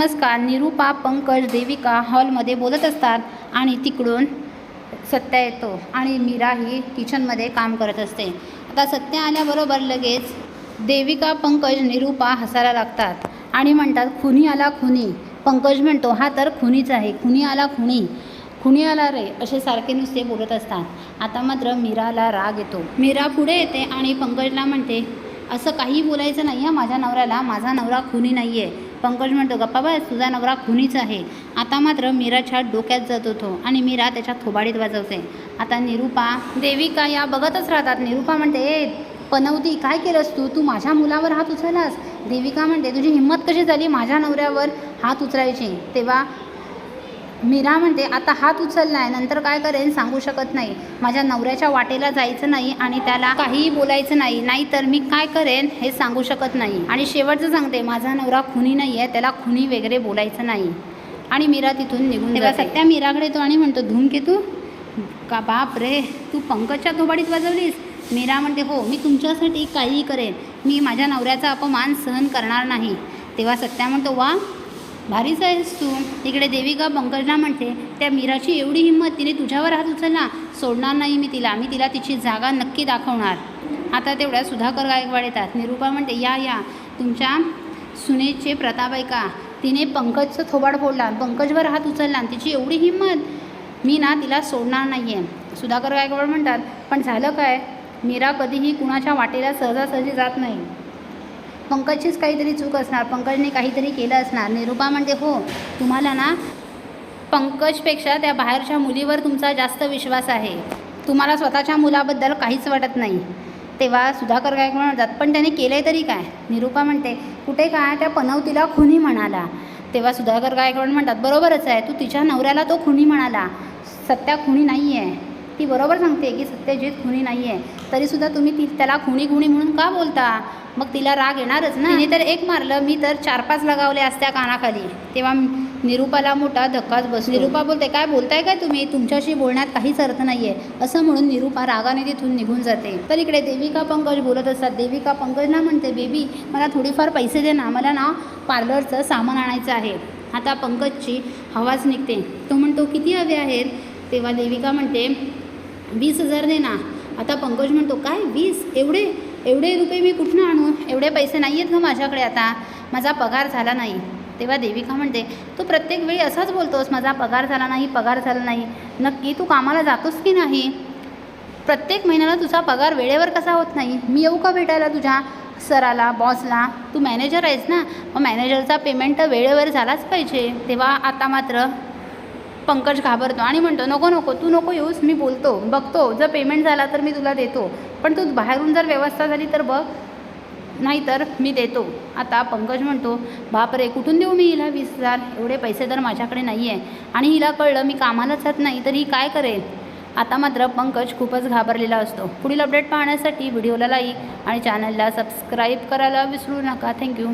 नमस्कार. निरूपा पंकज देविका हॉलमध्ये बोलत असतात आणि तिकडून सत्या येतो आणि मीरा ही किचनमध्ये काम करत असते. आता सत्या आल्याबरोबर लगेच देविका पंकज निरूपा हसायला लागतात आणि म्हणतात खुनी आला खुनी. पंकज म्हणतो हा तर खुनीच आहे. खुनी आला खुनी. खुनी आला रे. असे सारखे नुसते बोलत असतात. आता मात्र मीराला राग येतो. मीरा पुढे येते आणि पंकजला म्हणते असं काही बोलायचं नाही आहे माझ्या नवऱ्याला. माझा नवरा खुनी नाही आहे पंकज म्हणतो गप्पा बस तुझा नवरा खुनीच आहे. आता मात्र मीरा छाट डोक्यात जात होतो आणि मीरा त्याच्या थोबाडीत वाजवते. आता निरूपा देविका या बघतच राहतात. निरूपा म्हणते ए पनवती काय केलंस तू? तू माझ्या मुलावर हात उचललास. देविका म्हणते तुझी हिंमत कशी झाली माझ्या नवऱ्यावर हात उचलायची? तेव्हा मीरा म्हणते आता हात उचलला आहे नंतर काय करेन सांगू शकत नाही. माझ्या नवऱ्याच्या वाटेला जायचं नाही आणि त्याला काहीही बोलायचं नाही नाहीतर मी काय करेन हे सांगू शकत नाही. आणि शेवटचं सांगते माझा नवरा खुनी नाही आहे त्याला खुनी वगैरे बोलायचं नाही. आणि मीरा तिथून निघून तेव्हा सत्या मीराकडे येतो आणि म्हणतो धूमकेतू का बाप रे तू पंकजच्या थोबाडीत वाजवलीस? मीरा म्हणते हो मी तुमच्यासाठी काहीही करेन. मी माझ्या नवऱ्याचा अपमान सहन करणार नाही. तेव्हा सत्या म्हणतो वा भारीच आहेस तू इकडे देविका पंकजला म्हणते त्या मीराची एवढी हिंमत तिने तुझ्यावर हात उचलला. सोडणार नाही मी तिला. मी तिला तिची जागा नक्की दाखवणार. आता तेवढ्या सुधाकर गायकवाड येतात. निरूपा म्हणते या या. तुमच्या सुनेचे प्रताप ऐका. तिने पंकजचं थोबाड फोडला. पंकजवर हात उचलला आणि तिची एवढी हिंमत मी ना तिला सोडणार नाही आहे सुधाकर गायकवाड म्हणतात पण झालं काय? मीरा कधीही कुणाच्या वाटेला सहजासहजी जात नाही. पंकजचीच काहीतरी चूक असणार पंकजने काहीतरी केलं असणार. निरूपा म्हणते हो तुम्हाला ना पंकजपेक्षा त्या बाहेरच्या मुलीवर तुमचा जास्त विश्वास आहे. तुम्हाला स्वतःच्या मुलाबद्दल काहीच वाटत नाही. तेव्हा सुधाकर गायकवाड म्हणतात पण त्याने केलं आहे तरी काय? निरूपा म्हणते कुठे काय त्या पनवतीला खुनी म्हणाला. तेव्हा सुधाकर गायकवाड म्हणतात बरोबरच आहे तू तिच्या नवऱ्याला तो खुनी म्हणाला. सत्या खुनी नाही आहे ती बरोबर सांगते की सत्यजित खुनी नाही आहे तरीसुद्धा तुम्ही ती त्याला खुणी खुणी म्हणून का बोलता? मग तिला राग येणारच ना. तिने तर एक मारलं मी तर चार पाच लगावले असत्या कानाखाली. तेव्हा निरूपाला मोठा धक्काच बस निरूपा बोलते काय बोलताय काय तुम्ही? तुमच्याशी बोलण्यात काहीच अर्थ नाही आहे असं म्हणून निरूपा रागाने तिथून निघून जाते. तर इकडे देविका पंकज बोलत असतात. देविका पंकजना म्हणते बेबी मला थोडीफार पैसे दे ना. मला ना पार्लरचं सामान आणायचं आहे. आता पंकजची हवाच निघते. तो म्हणतो किती हवे आहेत? तेव्हा देविका म्हणते वीस हजार दे ना. आता पंकज म्हणतो काय वीस? एवढे एवढे रुपये मी कुठनं आणू? एवढे पैसे नाही आहेत ना माझ्याकडे आता. माझा पगार झाला नाही. तेव्हा देविका म्हणते तू प्रत्येक वेळी असाच बोलतोस माझा पगार झाला नाही पगार झाला नाही. नक्की तू कामाला जातोस की नाही? प्रत्येक महिन्याला तुझा पगार वेळेवर कसा होत नाही? मी येऊ का भेटायला तुझ्या सराला बॉसला? तू मॅनेजर आहेस ना. मग मॅनेजरचा पेमेंट तर वेळेवर झालाच पाहिजे. तेव्हा आता मात्र पंकज घाबरतो आणि म्हणतो नको नको तू नको येऊस मी बोलतो बघतो जर पेमेंट झाला तर मी तुला देतो. पण तू बाहेरून जर व्यवस्था झाली तर बघ नाहीतर मी देतो. आता पंकज म्हणतो बापरे कुठून देऊ मी हिला वीस हजार? एवढे पैसे तर माझ्याकडे नाही आहे आणि हिला कळलं मी कामालाच जात नाही तर ही काय करेल? आता मात्र पंकज खूपच घाबरलेला असतो. पुढील अपडेट पाहण्यासाठी व्हिडिओला लाईक आणि चॅनलला सबस्क्राईब करायला विसरू नका. थँक्यू